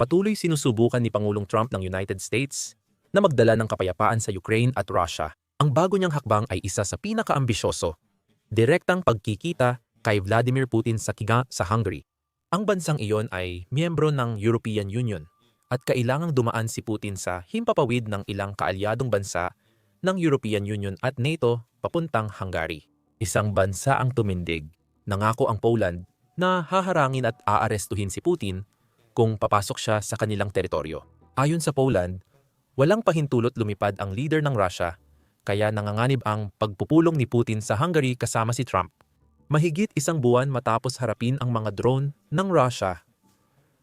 patuloy sinusubukan ni Pangulong Trump ng United States na magdala ng kapayapaan sa Ukraine at Russia. Ang bago niyang hakbang ay isa sa pinakaambisyoso, direktang pagkikita kay Vladimir Putin sa kiga sa Hungary. Ang bansang iyon ay miyembro ng European Union at kailangang dumaan si Putin sa himpapawid ng ilang kaalyadong bansa ng European Union at NATO papuntang Hungary. Isang bansa ang tumindig. Nangako ang Poland na haharangin at aarestuhin si Putin kung papasok siya sa kanilang teritoryo. Ayon sa Poland, walang pahintulot lumipad ang leader ng Russia kaya nanganganib ang pagpupulong ni Putin sa Hungary kasama si Trump. Mahigit isang buwan matapos harapin ang mga drone ng Russia.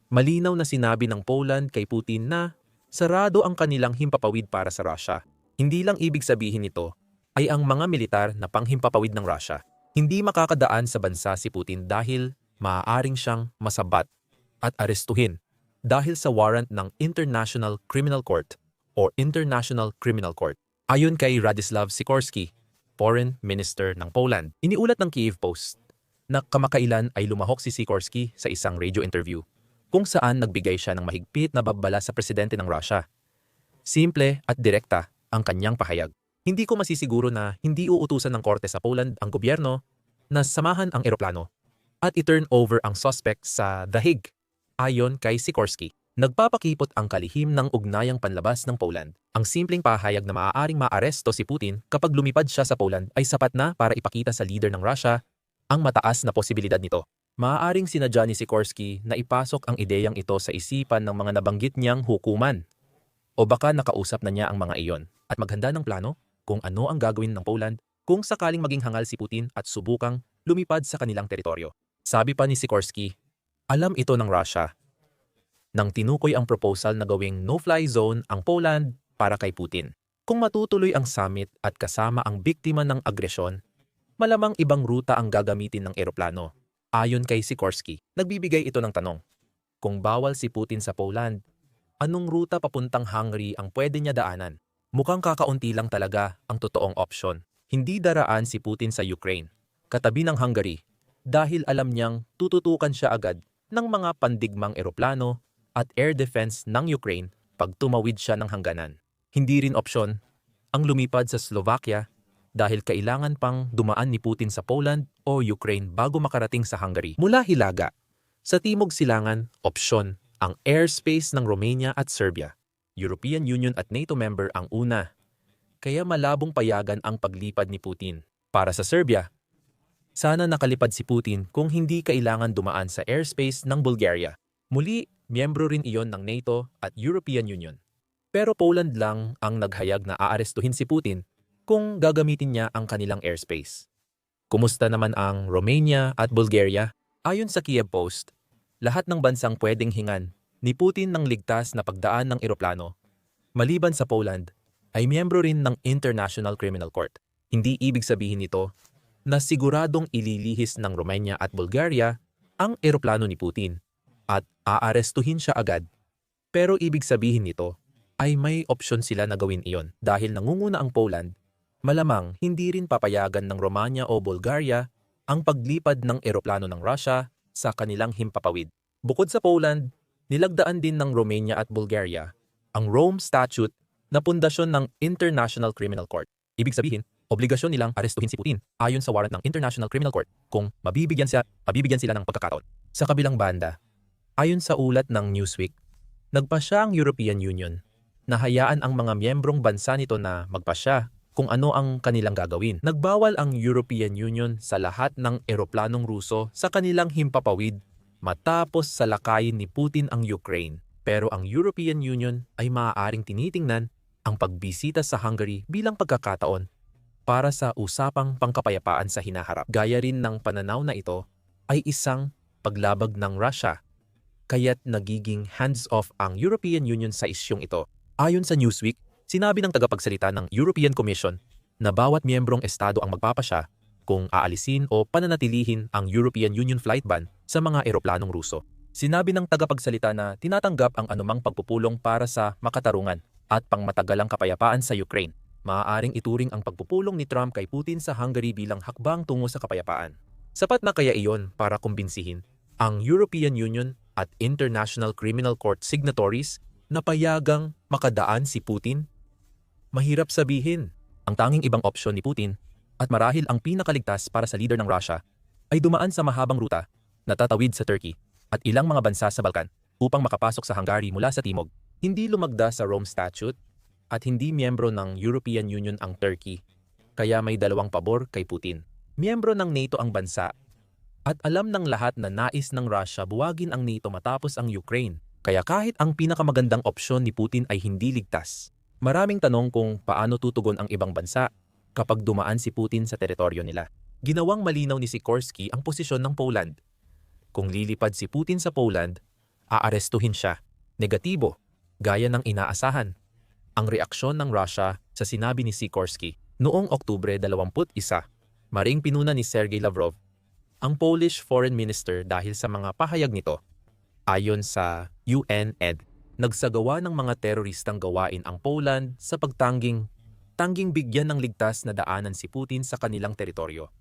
Malinaw na sinabi ng Poland kay Putin na sarado ang kanilang himpapawid para sa Russia. Hindi lang ibig sabihin nito ay ang mga militar na panghimpapawid ng Russia. Hindi makakadaan sa bansa si Putin dahil maaaring siyang masabat at arestuhin dahil sa warrant ng International Criminal Court o International Criminal Court. Ayon kay Radislav Sikorski, Foreign Minister ng Poland, iniulat ng Kiev Post na kamakailan ay lumahok si Sikorski sa isang radio interview kung saan nagbigay siya ng mahigpit na babala sa presidente ng Russia. Simple at direkta ang kanyang pahayag. Hindi ko masisiguro na hindi uutusan ng korte sa Poland ang gobyerno na samahan ang eroplano at i-turn over ang suspect sa The Hague. Ayon kay Sikorski, nagpapakipot ang kalihim ng ugnayang panlabas ng Poland. Ang simpleng pahayag na maaaring maaresto si Putin kapag lumipad siya sa Poland ay sapat na para ipakita sa leader ng Russia ang mataas na posibilidad nito. Maaaring sinadya ni Sikorski na ipasok ang ideyang ito sa isipan ng mga nabanggit niyang hukuman. O baka nakausap na niya ang mga iyon at maghanda ng plano kung ano ang gagawin ng Poland kung sakaling maging hangal si Putin at subukang lumipad sa kanilang teritoryo. Sabi pa ni Sikorski, alam ito ng Russia. Nang tinukoy ang proposal na gawing no-fly zone ang Poland para kay Putin. Kung matutuloy ang summit at kasama ang biktima ng agresyon, malamang ibang ruta ang gagamitin ng eroplano. Ayon kay Sikorski, nagbibigay ito ng tanong. Kung bawal si Putin sa Poland, anong ruta papuntang Hungary ang pwede niya daanan? Mukhang kakaunti lang talaga ang totoong opsyon. Hindi daraan si Putin sa Ukraine, katabi ng Hungary, dahil alam niyang tututukan siya agad ng mga pandigmang eroplano at air defense ng Ukraine pag tumawid siya ng hangganan. Hindi rin opsyon ang lumipad sa Slovakia dahil kailangan pang dumaan ni Putin sa Poland o Ukraine bago makarating sa Hungary. Mula Hilaga, sa Timog Silangan, opsyon ang airspace ng Romania at Serbia. European Union at NATO member ang una. Kaya malabong payagan ang paglipad ni Putin. Para sa Serbia, sana nakalipad si Putin kung hindi kailangan dumaan sa airspace ng Bulgaria. Muli, miyembro rin iyon ng NATO at European Union. Pero Poland lang ang naghayag na aarestuhin si Putin kung gagamitin niya ang kanilang airspace. Kumusta naman ang Romania at Bulgaria? Ayon sa Kiev Post, lahat ng bansang pwedeng hingan ni Putin ng ligtas na pagdaan ng eroplano, maliban sa Poland, ay miyembro rin ng International Criminal Court. Hindi ibig sabihin nito na siguradong ililihis ng Romania at Bulgaria ang eroplano ni Putin at aarestuhin siya agad. Pero ibig sabihin nito ay may opsyon sila na gawin iyon dahil nangunguna ang Poland, malamang hindi rin papayagan ng Romania o Bulgaria ang paglipad ng eroplano ng Russia sa kanilang himpapawid. Bukod sa Poland, nilagdaan din ng Romania at Bulgaria ang Rome Statute na pundasyon ng International Criminal Court. Ibig sabihin, obligasyon nilang arestuhin si Putin ayon sa warrant ng International Criminal Court kung mabibigyan siya, mabibigyan sila ng pagkakataon. Sa kabilang banda, ayon sa ulat ng Newsweek, nagpasya ang European Union na hayaan ang mga miyembrong bansa nito na magpasya kung ano ang kanilang gagawin. Nagbawal ang European Union sa lahat ng eroplanong Ruso sa kanilang himpapawid matapos salakayin ni Putin ang Ukraine. Pero ang European Union ay maaaring tinitingnan ang pagbisita sa Hungary bilang pagkakataon para sa usapang pangkapayapaan sa hinaharap. Gaya rin ng pananaw na ito ay isang paglabag ng Russia, kaya't nagiging hands-off ang European Union sa isyong ito. Ayon sa Newsweek, sinabi ng tagapagsalita ng European Commission na bawat miyembrong estado ang magpapasya kung aalisin o pananatilihin ang European Union flight ban sa mga eroplanong Ruso. Sinabi ng tagapagsalita na tinatanggap ang anumang pagpupulong para sa makatarungan at pangmatagalang kapayapaan sa Ukraine maaaring ituring ang pagpupulong ni Trump kay Putin sa Hungary bilang hakbang tungo sa kapayapaan. Sapat na kaya iyon para kumbinsihin ang European Union at International Criminal Court signatories na payagang makadaan si Putin? Mahirap sabihin. Ang tanging ibang opsyon ni Putin at marahil ang pinakaligtas para sa leader ng Russia ay dumaan sa mahabang ruta na tatawid sa Turkey at ilang mga bansa sa Balkan upang makapasok sa Hungary mula sa timog. Hindi lumagda sa Rome Statute at hindi miyembro ng European Union ang Turkey, kaya may dalawang pabor kay Putin. Miyembro ng NATO ang bansa at alam ng lahat na nais ng Russia buwagin ang NATO matapos ang Ukraine. Kaya kahit ang pinakamagandang opsyon ni Putin ay hindi ligtas. Maraming tanong kung paano tutugon ang ibang bansa kapag dumaan si Putin sa teritoryo nila. Ginawang malinaw ni Sikorsky ang posisyon ng Poland. Kung lilipad si Putin sa Poland, aarestuhin siya. Negatibo, gaya ng inaasahan. Ang reaksyon ng Russia sa sinabi ni Sikorsky noong Oktubre 21, maring pinuna ni Sergey Lavrov, ang Polish Foreign Minister dahil sa mga pahayag nito. Ayon sa UNED, nagsagawa ng mga teroristang gawain ang Poland sa pagtangging tangging bigyan ng ligtas na daanan si Putin sa kanilang teritoryo.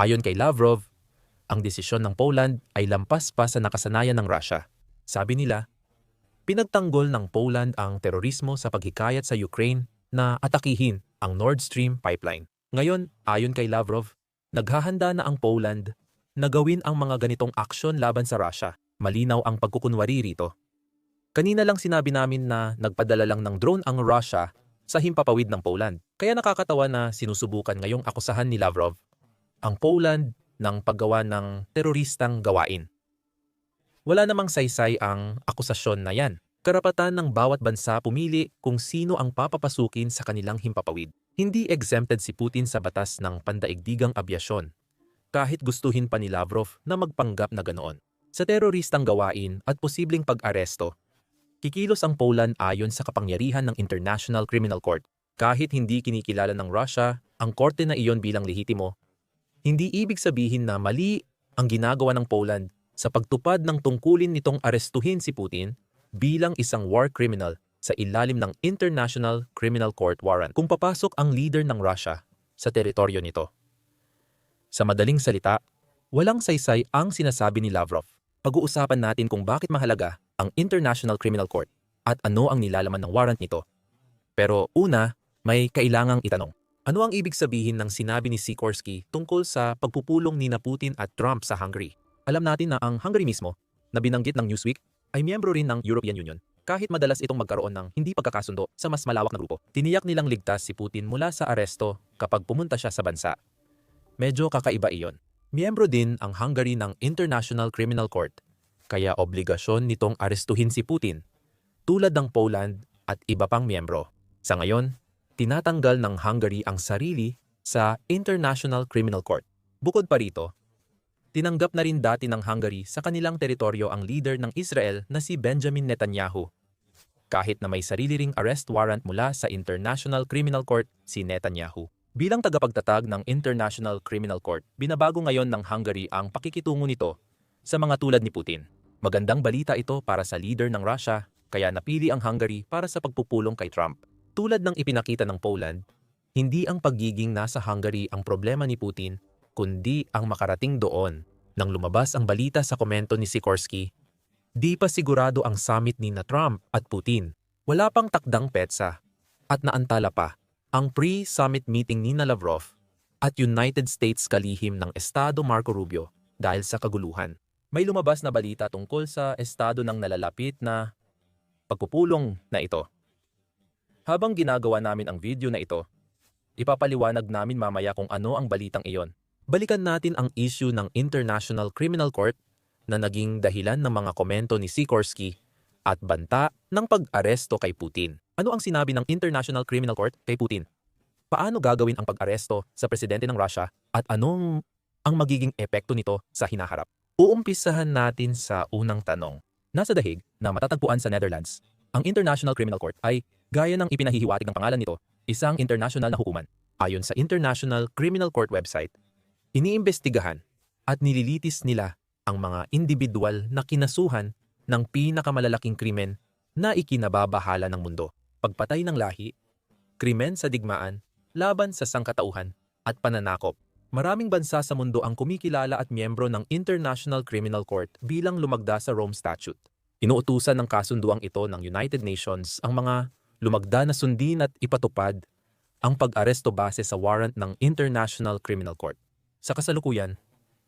Ayon kay Lavrov, ang desisyon ng Poland ay lampas pa sa nakasanayan ng Russia. Sabi nila, pinagtanggol ng Poland ang terorismo sa paghikayat sa Ukraine na atakihin ang Nord Stream pipeline. Ngayon, ayon kay Lavrov, naghahanda na ang Poland na gawin ang mga ganitong aksyon laban sa Russia. Malinaw ang pagkukunwari rito. Kanina lang sinabi namin na nagpadala lang ng drone ang Russia sa himpapawid ng Poland. Kaya nakakatawa na sinusubukan ngayong akusahan ni Lavrov ang Poland ng paggawa ng teroristang gawain. Wala namang saysay ang akusasyon na yan. Karapatan ng bawat bansa pumili kung sino ang papapasukin sa kanilang himpapawid. Hindi exempted si Putin sa batas ng pandaigdigang abyasyon, kahit gustuhin pa ni Lavrov na magpanggap na ganoon. Sa teroristang gawain at posibleng pag-aresto, kikilos ang Poland ayon sa kapangyarihan ng International Criminal Court. Kahit hindi kinikilala ng Russia ang korte na iyon bilang lehitimo, hindi ibig sabihin na mali ang ginagawa ng Poland sa pagtupad ng tungkulin nitong arestuhin si Putin bilang isang war criminal sa ilalim ng International Criminal Court warrant kung papasok ang leader ng Russia sa teritoryo nito. Sa madaling salita, walang saysay ang sinasabi ni Lavrov. Pag-uusapan natin kung bakit mahalaga ang International Criminal Court at ano ang nilalaman ng warrant nito. Pero una, may kailangang itanong. Ano ang ibig sabihin ng sinabi ni Sikorsky tungkol sa pagpupulong ni Putin at Trump sa Hungary? Alam natin na ang Hungary mismo, na binanggit ng Newsweek, ay miyembro rin ng European Union. Kahit madalas itong magkaroon ng hindi pagkakasundo sa mas malawak na grupo, tiniyak nilang ligtas si Putin mula sa aresto kapag pumunta siya sa bansa. Medyo kakaiba iyon. Miyembro din ang Hungary ng International Criminal Court, kaya obligasyon nitong arestuhin si Putin, tulad ng Poland at iba pang miyembro. Sa ngayon, tinatanggal ng Hungary ang sarili sa International Criminal Court. Bukod pa rito, Tinanggap na rin dati ng Hungary sa kanilang teritoryo ang leader ng Israel na si Benjamin Netanyahu. Kahit na may sarili ring arrest warrant mula sa International Criminal Court si Netanyahu. Bilang tagapagtatag ng International Criminal Court, binabago ngayon ng Hungary ang pakikitungo nito sa mga tulad ni Putin. Magandang balita ito para sa leader ng Russia, kaya napili ang Hungary para sa pagpupulong kay Trump. Tulad ng ipinakita ng Poland, hindi ang pagiging nasa Hungary ang problema ni Putin, kundi ang makarating doon. Nang lumabas ang balita sa komento ni Sikorsky, di pa sigurado ang summit ni na Trump at Putin. Wala pang takdang petsa at naantala pa ang pre-summit meeting ni na Lavrov at United States kalihim ng Estado Marco Rubio dahil sa kaguluhan. May lumabas na balita tungkol sa estado ng nalalapit na pagpupulong na ito. Habang ginagawa namin ang video na ito, ipapaliwanag namin mamaya kung ano ang balitang iyon balikan natin ang issue ng International Criminal Court na naging dahilan ng mga komento ni Sikorsky at banta ng pag-aresto kay Putin. Ano ang sinabi ng International Criminal Court kay Putin? Paano gagawin ang pag-aresto sa presidente ng Russia at anong ang magiging epekto nito sa hinaharap? Uumpisahan natin sa unang tanong. Nasa dahig na matatagpuan sa Netherlands, ang International Criminal Court ay, gaya ng ipinahihiwatig ng pangalan nito, isang international na hukuman. Ayon sa International Criminal Court website, iniimbestigahan at nililitis nila ang mga individual na kinasuhan ng pinakamalalaking krimen na ikinababahala ng mundo. Pagpatay ng lahi, krimen sa digmaan, laban sa sangkatauhan, at pananakop. Maraming bansa sa mundo ang kumikilala at miyembro ng International Criminal Court bilang lumagda sa Rome Statute. Inuutusan ng kasunduang ito ng United Nations ang mga lumagda na sundin at ipatupad ang pag-aresto base sa warrant ng International Criminal Court. Sa kasalukuyan,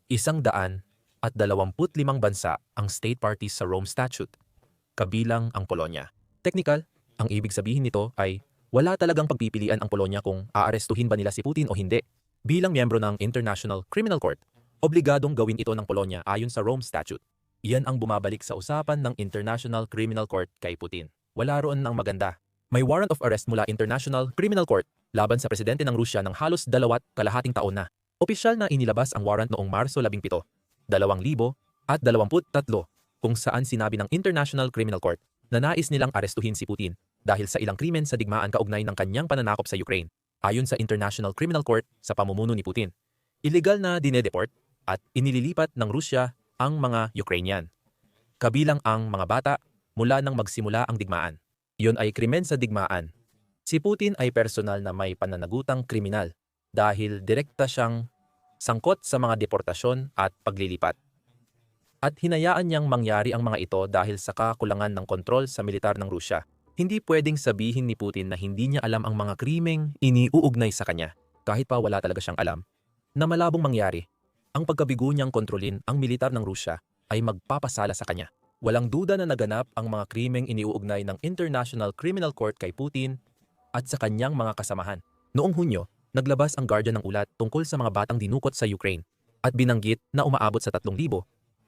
isang daan at dalawamput limang bansa ang state parties sa Rome Statute, kabilang ang Polonia. Technical, ang ibig sabihin nito ay wala talagang pagpipilian ang Polonia kung aarestuhin ba nila si Putin o hindi. Bilang miyembro ng International Criminal Court, obligadong gawin ito ng Polonia ayon sa Rome Statute. Iyan ang bumabalik sa usapan ng International Criminal Court kay Putin. Wala roon ng maganda. May warrant of arrest mula International Criminal Court laban sa presidente ng Rusya ng halos dalawat kalahating taon na. Opisyal na inilabas ang warrant noong Marso 17, 2000 at 23 kung saan sinabi ng International Criminal Court na nais nilang arestuhin si Putin dahil sa ilang krimen sa digmaan kaugnay ng kanyang pananakop sa Ukraine. Ayon sa International Criminal Court sa pamumuno ni Putin, illegal na dinedeport at inililipat ng Rusya ang mga Ukrainian. Kabilang ang mga bata mula nang magsimula ang digmaan. Iyon ay krimen sa digmaan. Si Putin ay personal na may pananagutang kriminal dahil direkta siyang sangkot sa mga deportasyon at paglilipat. At hinayaan niyang mangyari ang mga ito dahil sa kakulangan ng kontrol sa militar ng Rusya. Hindi pwedeng sabihin ni Putin na hindi niya alam ang mga krimeng iniuugnay sa kanya, kahit pa wala talaga siyang alam, na malabong mangyari. Ang pagkabigo niyang kontrolin ang militar ng Rusya ay magpapasala sa kanya. Walang duda na naganap ang mga krimeng iniuugnay ng International Criminal Court kay Putin at sa kanyang mga kasamahan. Noong Hunyo, naglabas ang Guardian ng ulat tungkol sa mga batang dinukot sa Ukraine at binanggit na umaabot sa 3,000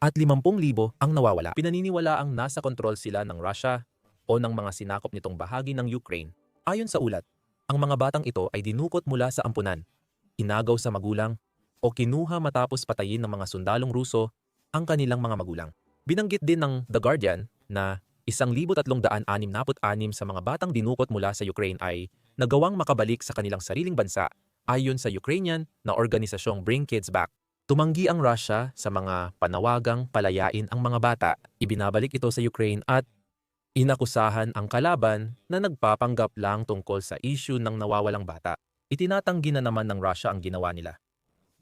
at 50,000 ang nawawala. Pinaniniwala ang nasa kontrol sila ng Russia o ng mga sinakop nitong bahagi ng Ukraine. Ayon sa ulat, ang mga batang ito ay dinukot mula sa ampunan, inagaw sa magulang, o kinuha matapos patayin ng mga sundalong Ruso ang kanilang mga magulang. Binanggit din ng The Guardian na 1,366 sa mga batang dinukot mula sa Ukraine ay nagawang makabalik sa kanilang sariling bansa ayon sa Ukrainian na organisasyong Bring Kids Back. Tumanggi ang Russia sa mga panawagang palayain ang mga bata. Ibinabalik ito sa Ukraine at Inakusahan ang kalaban na nagpapanggap lang tungkol sa issue ng nawawalang bata. Itinatanggi na naman ng Russia ang ginawa nila.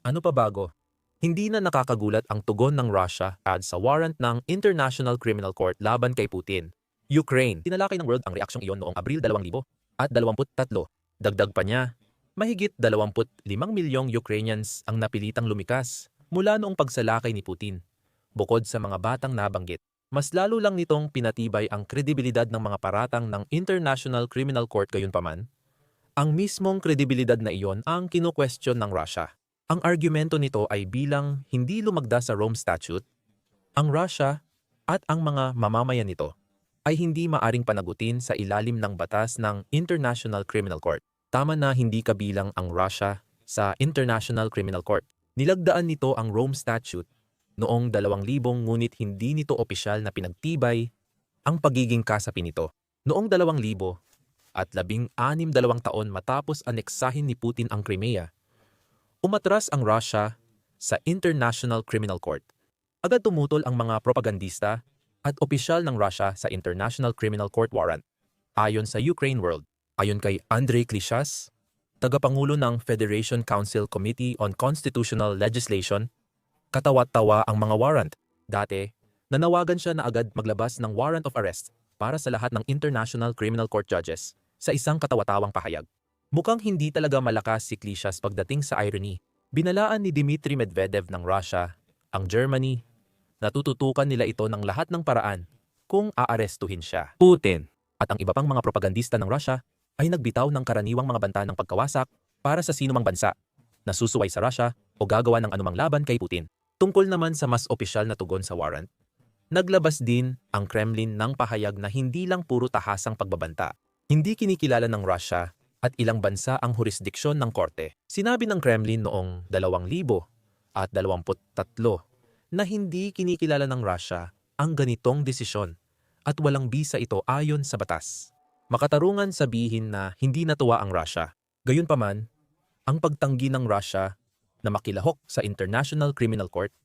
Ano pa bago? Hindi na nakakagulat ang tugon ng Russia ad sa warrant ng International Criminal Court laban kay Putin. Ukraine, tinalakay ng world ang reaksyong iyon noong Abril 2000 at 23. Dagdag pa niya, mahigit 25 milyong Ukrainians ang napilitang lumikas mula noong pagsalakay ni Putin, bukod sa mga batang nabanggit mas lalo lang nitong pinatibay ang kredibilidad ng mga paratang ng International Criminal Court gayunpaman. Ang mismong kredibilidad na iyon ang kino-question ng Russia. Ang argumento nito ay bilang hindi lumagda sa Rome Statute, ang Russia at ang mga mamamayan nito ay hindi maaring panagutin sa ilalim ng batas ng International Criminal Court. Tama na hindi kabilang ang Russia sa International Criminal Court. Nilagdaan nito ang Rome Statute noong 2000 ngunit hindi nito opisyal na pinagtibay ang pagiging kasapi nito. Noong 2000 at labing anim dalawang taon matapos aneksahin ni Putin ang Crimea, umatras ang Russia sa International Criminal Court. Agad tumutol ang mga propagandista at opisyal ng Russia sa International Criminal Court warrant. Ayon sa Ukraine World, ayon kay Andrei Klishas, tagapangulo ng Federation Council Committee on Constitutional Legislation Katawa-tawa ang mga warrant. Dati, nanawagan siya na agad maglabas ng warrant of arrest para sa lahat ng International Criminal Court judges sa isang katawatawang pahayag. Mukhang hindi talaga malakas si Klishas pagdating sa irony. Binalaan ni Dmitry Medvedev ng Russia, ang Germany, natututukan nila ito ng lahat ng paraan kung aarestuhin siya. Putin at ang iba pang mga propagandista ng Russia ay nagbitaw ng karaniwang mga banta ng pagkawasak para sa sinumang bansa na susuway sa Russia o gagawa ng anumang laban kay Putin. Tungkol naman sa mas opisyal na tugon sa warrant, naglabas din ang Kremlin ng pahayag na hindi lang puro tahasang pagbabanta. Hindi kinikilala ng Russia at ilang bansa ang jurisdiksyon ng korte. Sinabi ng Kremlin noong 2000 at 23 na hindi kinikilala ng Russia ang ganitong desisyon at walang bisa ito ayon sa batas. Makatarungan sabihin na hindi natuwa ang Russia. Gayunpaman, ang pagtanggi ng Russia na makilahok sa International Criminal Court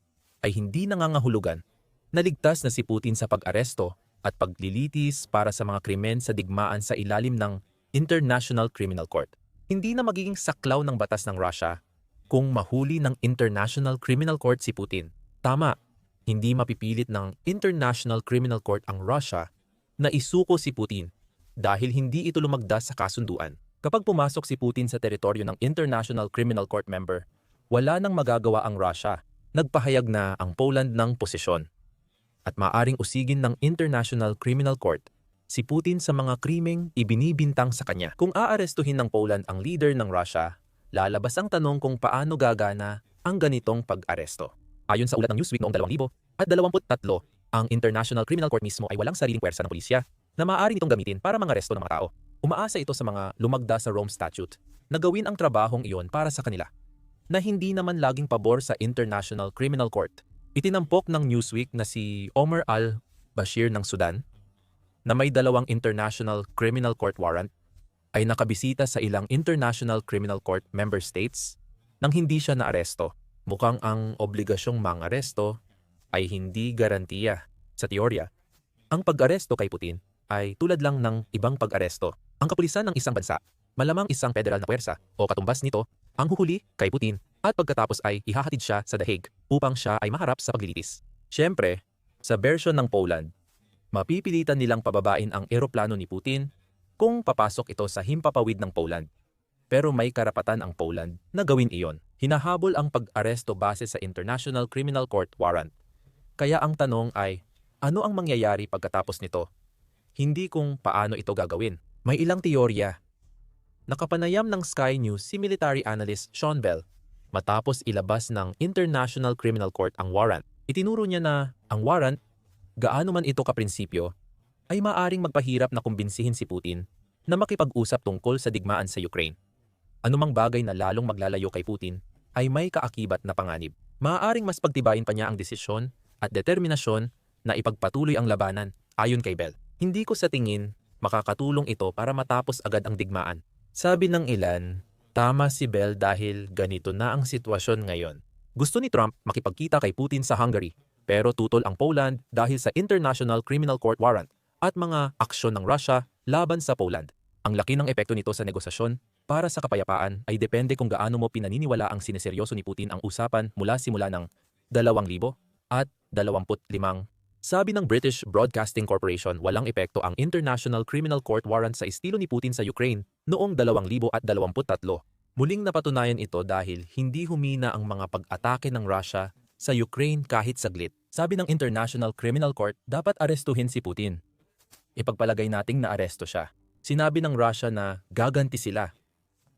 ay hindi nangangahulugan na ligtas na si Putin sa pag-aresto at paglilitis para sa mga krimen sa digmaan sa ilalim ng International Criminal Court. Hindi na magiging saklaw ng batas ng Russia kung mahuli ng International Criminal Court si Putin. Tama, hindi mapipilit ng International Criminal Court ang Russia na isuko si Putin dahil hindi ito lumagdas sa kasunduan. Kapag pumasok si Putin sa teritoryo ng International Criminal Court member, wala nang magagawa ang Russia. Nagpahayag na ang Poland ng posisyon. At maaring usigin ng International Criminal Court si Putin sa mga krimeng ibinibintang sa kanya. Kung aarestuhin ng Poland ang leader ng Russia, lalabas ang tanong kung paano gagana ang ganitong pag-aresto. Ayon sa ulat ng Newsweek noong 2000 at 23, ang International Criminal Court mismo ay walang sariling pwersa ng pulisya na maaaring itong gamitin para mangaresto ng mga tao. Umaasa ito sa mga lumagda sa Rome Statute na gawin ang trabahong iyon para sa kanila na hindi naman laging pabor sa International Criminal Court. Itinampok ng Newsweek na si Omar al-Bashir ng Sudan na may dalawang International Criminal Court warrant ay nakabisita sa ilang International Criminal Court member states nang hindi siya naaresto. Mukhang ang obligasyong mangaresto ay hindi garantiya. Sa teorya, ang pag-aresto kay Putin ay tulad lang ng ibang pag-aresto. Ang kapulisan ng isang bansa, malamang isang federal na pwersa o katumbas nito, ang huhuli kay Putin at pagkatapos ay ihahatid siya sa Hague upang siya ay maharap sa paglilitis. Siyempre, sa version ng Poland, mapipilitan nilang pababain ang eroplano ni Putin kung papasok ito sa himpapawid ng Poland. Pero may karapatan ang Poland na gawin iyon. Hinahabol ang pag-aresto base sa International Criminal Court warrant. Kaya ang tanong ay, ano ang mangyayari pagkatapos nito? Hindi kung paano ito gagawin. May ilang teorya. Nakapanayam ng Sky News si military analyst Sean Bell matapos ilabas ng International Criminal Court ang warrant. Itinuro niya na ang warrant, gaano man ito kaprinsipyo, ay maaring magpahirap na kumbinsihin si Putin na makipag-usap tungkol sa digmaan sa Ukraine. Anumang bagay na lalong maglalayo kay Putin ay may kaakibat na panganib. Maaaring mas pagtibayin pa niya ang desisyon at determinasyon na ipagpatuloy ang labanan ayon kay Bell. Hindi ko sa tingin makakatulong ito para matapos agad ang digmaan. Sabi ng ilan, tama si Bell dahil ganito na ang sitwasyon ngayon. Gusto ni Trump makipagkita kay Putin sa Hungary, pero tutol ang Poland dahil sa International Criminal Court warrant at mga aksyon ng Russia laban sa Poland. Ang laki ng epekto nito sa negosasyon para sa kapayapaan ay depende kung gaano mo pinaniniwala ang sineseryoso ni Putin ang usapan mula simula ng 2,000 at 25 sabi ng British Broadcasting Corporation, walang epekto ang International Criminal Court warrant sa estilo ni Putin sa Ukraine noong 2023. Muling napatunayan ito dahil hindi humina ang mga pag-atake ng Russia sa Ukraine kahit saglit. Sabi ng International Criminal Court, dapat arestuhin si Putin. Ipagpalagay nating naaresto siya. Sinabi ng Russia na gaganti sila.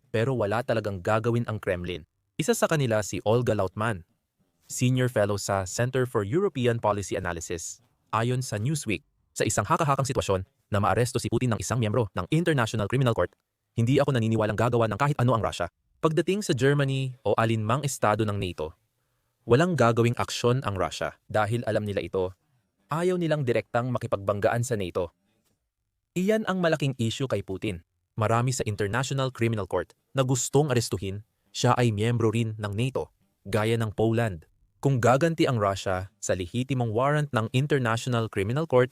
Pero wala talagang gagawin ang Kremlin. Isa sa kanila si Olga Lautman, Senior Fellow sa Center for European Policy Analysis. Ayon sa Newsweek, sa isang hakahakang sitwasyon na maaresto si Putin ng isang miyembro ng International Criminal Court, hindi ako naniniwalang gagawa ng kahit ano ang Russia. Pagdating sa Germany o alinmang estado ng NATO, walang gagawing aksyon ang Russia dahil alam nila ito. Ayaw nilang direktang makipagbanggaan sa NATO. Iyan ang malaking issue kay Putin. Marami sa International Criminal Court na gustong arestuhin, siya ay miyembro rin ng NATO, gaya ng Poland. Kung gaganti ang Russia sa lehitimong warrant ng International Criminal Court,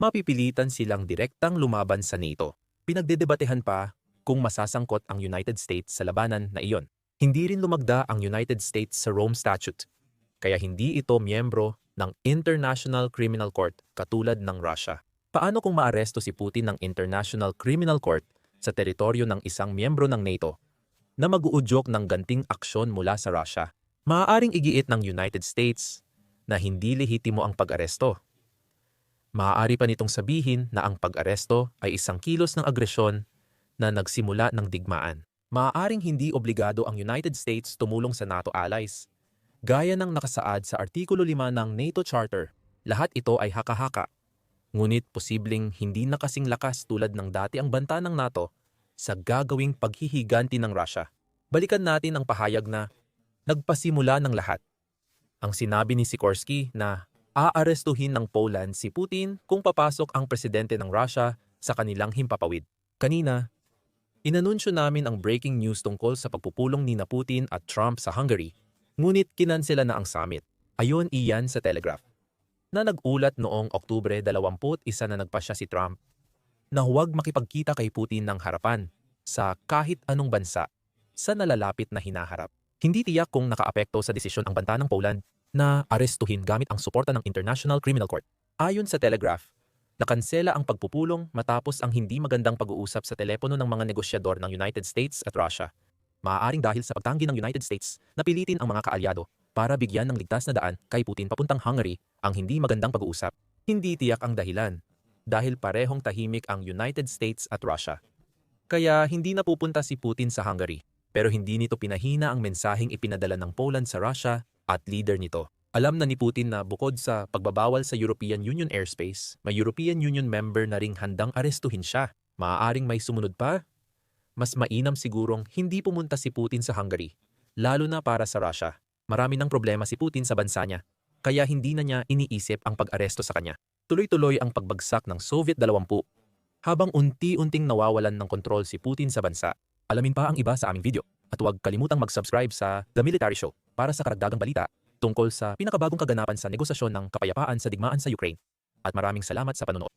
mapipilitan silang direktang lumaban sa NATO. Pinagdedebatehan pa kung masasangkot ang United States sa labanan na iyon. Hindi rin lumagda ang United States sa Rome Statute, kaya hindi ito miyembro ng International Criminal Court katulad ng Russia. Paano kung maaresto si Putin ng International Criminal Court sa teritoryo ng isang miyembro ng NATO na mag-uudyok ng ganting aksyon mula sa Russia? Maaaring igiit ng United States na hindi lehitimo ang pag-aresto. Maaari pa nitong sabihin na ang pag-aresto ay isang kilos ng agresyon na nagsimula ng digmaan. Maaaring hindi obligado ang United States tumulong sa NATO allies. Gaya ng nakasaad sa Artikulo 5 ng NATO Charter, lahat ito ay haka-haka. Ngunit posibleng hindi na kasing lakas tulad ng dati ang banta ng NATO sa gagawing paghihiganti ng Russia. Balikan natin ang pahayag na nagpasimula ng lahat. Ang sinabi ni Sikorsky na aarestuhin ng Poland si Putin kung papasok ang presidente ng Russia sa kanilang himpapawid. Kanina, inanunsyo namin ang breaking news tungkol sa pagpupulong ni na Putin at Trump sa Hungary, ngunit kinansela na ang summit. Ayon iyan sa Telegraph. Na nag-ulat noong Oktubre 21 na nagpasya si Trump na huwag makipagkita kay Putin ng harapan sa kahit anong bansa sa nalalapit na hinaharap. Hindi tiyak kung nakaapekto sa desisyon ang banta ng Poland na arestuhin gamit ang suporta ng International Criminal Court. Ayon sa Telegraph, nakansela ang pagpupulong matapos ang hindi magandang pag-uusap sa telepono ng mga negosyador ng United States at Russia. Maaaring dahil sa pagtanggi ng United States na pilitin ang mga kaalyado para bigyan ng ligtas na daan kay Putin papuntang Hungary ang hindi magandang pag-uusap. Hindi tiyak ang dahilan dahil parehong tahimik ang United States at Russia. Kaya hindi napupunta si Putin sa Hungary pero hindi nito pinahina ang mensaheng ipinadala ng Poland sa Russia at leader nito. Alam na ni Putin na bukod sa pagbabawal sa European Union airspace, may European Union member na ring handang arestuhin siya. Maaaring may sumunod pa? Mas mainam sigurong hindi pumunta si Putin sa Hungary, lalo na para sa Russia. Marami ng problema si Putin sa bansa niya, kaya hindi na niya iniisip ang pag-aresto sa kanya. Tuloy-tuloy ang pagbagsak ng Soviet 20 habang unti-unting nawawalan ng kontrol si Putin sa bansa. Alamin pa ang iba sa aming video at huwag kalimutang mag-subscribe sa The Military Show para sa karagdagang balita tungkol sa pinakabagong kaganapan sa negosasyon ng kapayapaan sa digmaan sa Ukraine. At maraming salamat sa panonood.